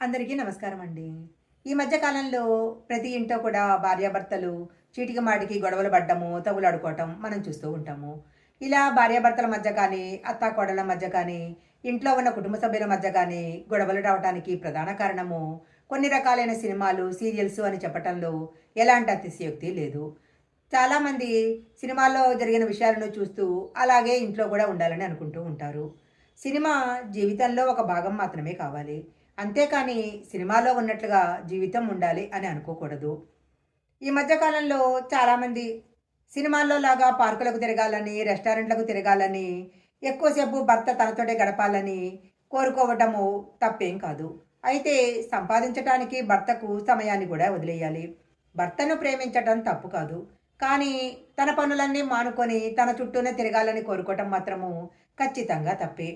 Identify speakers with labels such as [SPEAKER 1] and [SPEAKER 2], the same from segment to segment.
[SPEAKER 1] అందరికీ నమస్కారం అండి ఈ మధ్యకాలంలో ప్రతి ఇంట్లో కూడా భార్యాభర్తలు చీటికి మాటికి గొడవలు పడ్డము తగులాడుకోవటం మనం చూస్తూ ఉంటాము. ఇలా భార్యాభర్తల మధ్య కానీ అత్తా కోడల మధ్య కానీ ఇంట్లో ఉన్న కుటుంబ సభ్యుల మధ్య కానీ గొడవలు రావడానికి ప్రధాన కారణము కొన్ని రకాలైన సినిమాలు సీరియల్స్ అని చెప్పటంలో ఎలాంటి అతిశయోక్తి లేదు. చాలామంది సినిమాల్లో జరిగిన విషయాలను చూస్తూ అలాగే ఇంట్లో కూడా ఉండాలని అనుకుంటూ ఉంటారు. సినిమా జీవితంలో ఒక భాగం మాత్రమే కావాలి. అంతేకాని సినిమాలో ఉన్నట్లుగా జీవితం ఉండాలి అని అనుకోకూడదు. ఈ మధ్యకాలంలో చాలామంది సినిమాల్లో లాగా పార్కులకు తిరగాలని రెస్టారెంట్లకు తిరగాలని ఎక్కువసేపు భర్త తనతోటే గడపాలని కోరుకోవటము తప్పేం కాదు. అయితే సంపాదించటానికి భర్తకు సమయాన్ని కూడా వదిలేయాలి. భర్తను ప్రేమించటం తప్పు కాదు. కానీ తన పనులన్నీ మానుకొని తన చుట్టూనే తిరగాలని కోరుకోవటం మాత్రము ఖచ్చితంగా తప్పే.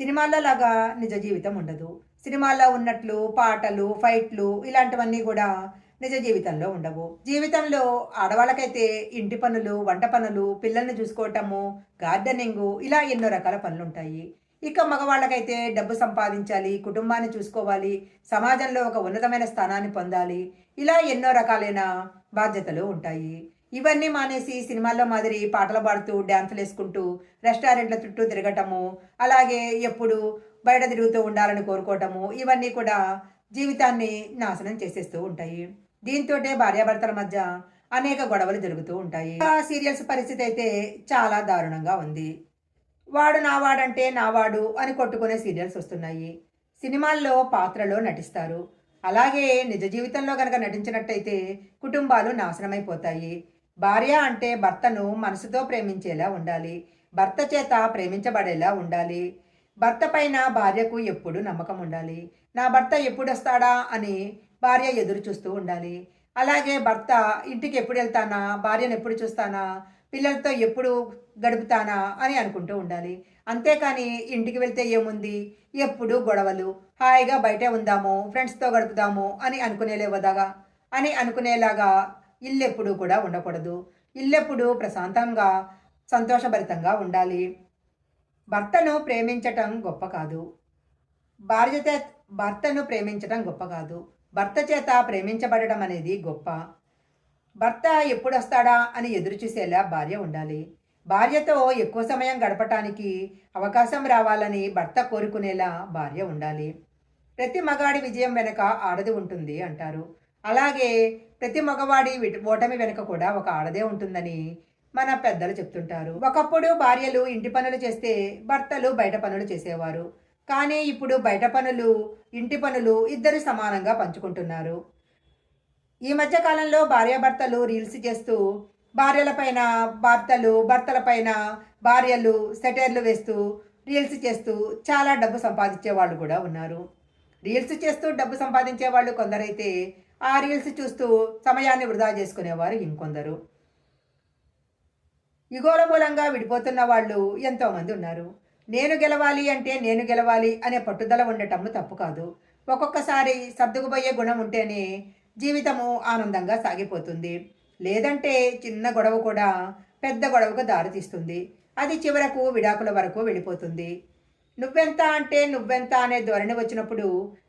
[SPEAKER 1] సినిమాలలాగా నిజ జీవితం ఉండదు. సినిమాల్లో ఉన్నట్లు పాటలు ఫైట్లు ఇలాంటివన్నీ కూడా నిజ జీవితంలో ఉండవు. జీవితంలో ఆడవాళ్ళకైతే ఇంటి పనులు వంట పనులు పిల్లల్ని చూసుకోవటము గార్డెనింగ్ ఇలా ఎన్నో రకాల పనులు ఉంటాయి ఇక మగవాళ్ళకైతే డబ్బు సంపాదించాలి కుటుంబాన్ని చూసుకోవాలి సమాజంలో ఒక ఉన్నతమైన స్థానాన్ని పొందాలి ఇలా ఎన్నో రకాలైన బాధ్యతలు ఉంటాయి. ఇవన్నీ మానేసి సినిమాల్లో మాదిరి పాటలు పాడుతూ డ్యాన్సులు వేసుకుంటూ రెస్టారెంట్ల చుట్టూ తిరగటము అలాగే ఎప్పుడు బయట తిరుగుతూ ఉండాలని కోరుకోవటము ఇవన్నీ కూడా జీవితాన్ని నాశనం చేసేస్తూ ఉంటాయి. దీంతో భార్యాభర్తల మధ్య అనేక గొడవలు జరుగుతూ ఉంటాయి. ఆ సీరియల్స్ పరిస్థితి అయితే చాలా దారుణంగా ఉంది. వాడు నావాడంటే నావాడు అని కొట్టుకునే సీరియల్స్ వస్తున్నాయి. సినిమాల్లో పాత్రలో నటిస్తారు. అలాగే నిజ జీవితంలో కనుక నటించినట్టయితే కుటుంబాలు నాశనమైపోతాయి. భార్య అంటే భర్తను మనసుతో ప్రేమించేలా ఉండాలి. భర్త చేత ప్రేమించబడేలా ఉండాలి. భర్త పైన భార్యకు ఎప్పుడు నమ్మకం ఉండాలి. నా భర్త ఎప్పుడు వస్తాడా అని భార్య ఎదురు చూస్తూ ఉండాలి. అలాగే భర్త ఇంటికి ఎప్పుడు వెళ్తానా? భార్యను ఎప్పుడు చూస్తానా? పిల్లలతో ఎప్పుడు గడుపుతానా? అని అనుకుంటూ ఉండాలి. అంతేకాని ఇంటికి వెళ్తే ఏముంది? ఎప్పుడు గొడవలు. హాయిగా బయటే ఉందాము ఫ్రెండ్స్తో గడుపుదాము అని అనుకునేలేవదాగా అని అనుకునేలాగా ఇల్లెప్పుడు కూడా ఉండకూడదు. ఇల్లెప్పుడు ప్రశాంతంగా సంతోషభరితంగా ఉండాలి. భర్తను ప్రేమించటం గొప్ప కాదు. భార్య చేత భర్తను ప్రేమించటం గొప్ప కాదు. భర్త చేత ప్రేమించబడడం అనేది గొప్ప. భర్త ఎప్పుడొస్తాడా అని ఎదురు చూసేలా భార్య ఉండాలి. భార్యతో ఎక్కువ సమయం గడపటానికి అవకాశం రావాలని భర్త కోరుకునేలా భార్య ఉండాలి. ప్రతి మగాడి విజయం వెనుక ఆడది ఉంటుంది అంటారు. అలాగే ప్రతి మగవాడి ఓటమి వెనుక కూడా ఒక ఆడదే ఉంటుందని మన పెద్దలు చెప్తుంటారు. ఒకప్పుడు భార్యలు ఇంటి పనులు చేస్తే భర్తలు బయట పనులు చేసేవారు. కానీ ఇప్పుడు బయట పనులు ఇంటి పనులు ఇద్దరు సమానంగా పంచుకుంటున్నారు. ఈ మధ్య కాలంలో భార్యాభర్తలు రీల్స్ చేస్తూ భార్యలపైన భర్తలు భర్తలపైన భార్యలు సెటైర్లు వేస్తూ రీల్స్ చేస్తూ చాలా డబ్బు సంపాదించే వాళ్ళు కూడా ఉన్నారు. రీల్స్ చేస్తూ డబ్బు సంపాదించే వాళ్ళు కొందరైతే ఆ రీల్స్ చూస్తూ సమయాన్ని వృధా చేసుకునేవారు ఇంకొందరు. ఇగోల మూలంగా విడిపోతున్న వాళ్ళు ఎంతోమంది ఉన్నారు. నేను గెలవాలి అంటే నేను గెలవాలి అనే పట్టుదల ఉండటం తప్పు కాదు. ఒక్కొక్కసారి సర్దుకుపోయే గుణం ఉంటేనే జీవితము ఆనందంగా సాగిపోతుంది. లేదంటే చిన్న గొడవ కూడా పెద్ద గొడవకు దారితీస్తుంది. అది చివరకు విడాకుల వరకు వెళ్ళిపోతుంది. నువ్వెంత అంటే నువ్వెంత అనే ధోరణి వచ్చినప్పుడు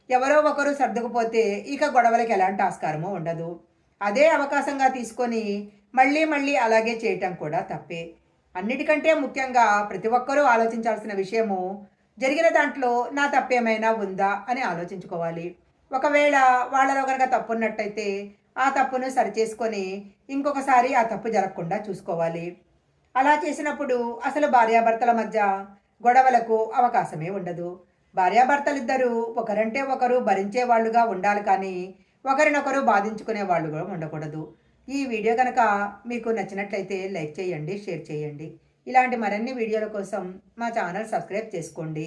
[SPEAKER 1] ఎవరో ఒకరు సర్దుకుపోతే ఇక గొడవలకు ఎలాంటి ఆస్కారమో ఉండదు. అదే అవకాశంగా తీసుకొని మళ్ళీ మళ్ళీ అలాగే చేయటం కూడా తప్పే. అన్నిటికంటే ముఖ్యంగా ప్రతి ఒక్కరూ ఆలోచించాల్సిన విషయము జరిగిన దాంట్లో నా తప్పేమైనా ఉందా అని ఆలోచించుకోవాలి. ఒకవేళ వాళ్ళలో కనుక తప్పు ఉన్నట్టయితే ఆ తప్పును సరిచేసుకొని ఇంకొకసారి ఆ తప్పు జరగకుండా చూసుకోవాలి. అలా చేసినప్పుడు అసలు భార్యాభర్తల మధ్య గొడవలకు అవకాశమే ఉండదు. భార్యాభర్తలిద్దరూ ఒకరంటే ఒకరు భరించే వాళ్ళుగా ఉండాలి కానీ ఒకరినొకరు బాధించుకునే వాళ్ళు కూడా ఉండకూడదు. ఈ వీడియో కనుక మీకు నచ్చినట్లయితే లైక్ చేయండి షేర్ చేయండి. ఇలాంటి మరిన్ని వీడియోల కోసం మా ఛానల్ సబ్స్క్రైబ్ చేసుకోండి.